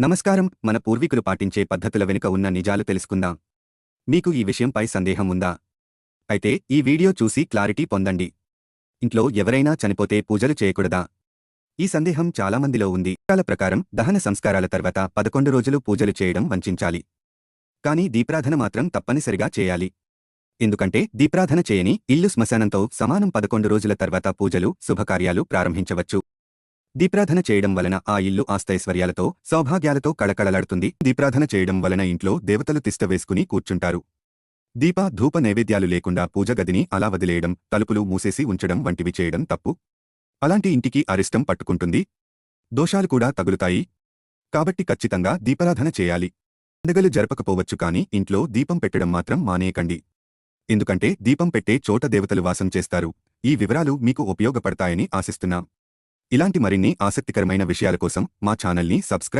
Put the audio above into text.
నమస్కారం. మన పూర్వీకులు పాటించే పద్ధతుల వెనుక ఉన్న నిజాలు తెలుసుకుందాం. మీకు ఈ విషయంపై సందేహం ఉందా? అయితే ఈ వీడియో చూసి క్లారిటీ పొందండి. ఇంట్లో ఎవరైనా చనిపోతే పూజలు చేయకూడదా? ఈ సందేహం చాలామందిలో ఉంది. కాల ప్రకారం దహన సంస్కారాల తర్వాత పదకొండు రోజులు పూజలు చేయడం వంచాలి. కానీ దీప్రాధన మాత్రం తప్పనిసరిగా చేయాలి. ఎందుకంటే దీప్రాధన చేయని ఇల్లు శ్మశానంతో సమానం పదకొండు రోజుల తర్వాత పూజలు శుభకార్యాలు ప్రారంభించవచ్చు. దీప్రాధన చేయడం వలన ఆ ఇల్లు ఆస్తైశ్వర్యాలతో సౌభాగ్యాలతో కళకళలాడుతుంది. దీప్రాధన చేయడం వలన ఇంట్లో దేవతలు తిష్ట వేసుకుని కూర్చుంటారు. దీప ధూప నైవేద్యాలు లేకుండా పూజ గదిని అలా వదిలేయడం తలుపులు మూసేసి ఉంచడం వంటివి చేయడం తప్పు. అలాంటి ఇంటికి అరిష్టం పట్టుకుంటుంది. దోషాలు కూడా తగులుతాయి. కాబట్టి ఖచ్చితంగా దీపారాధన చేయాలి. పండగలు జరపకపోవచ్చు కాని ఇంట్లో దీపం పెట్టడం మాత్రం మానేయకండి. ఎందుకంటే దీపం పెట్టే చోట దేవతలు వాసం చేస్తారు. ఈ వివరాలు మీకు ఉపయోగపడతాయని ఆశిస్తున్నాం. ఇలాంటి మరిన్ని ఆసక్తికరమైన విషయాల కోసం మా ఛానల్ని సబ్స్క్రైబ్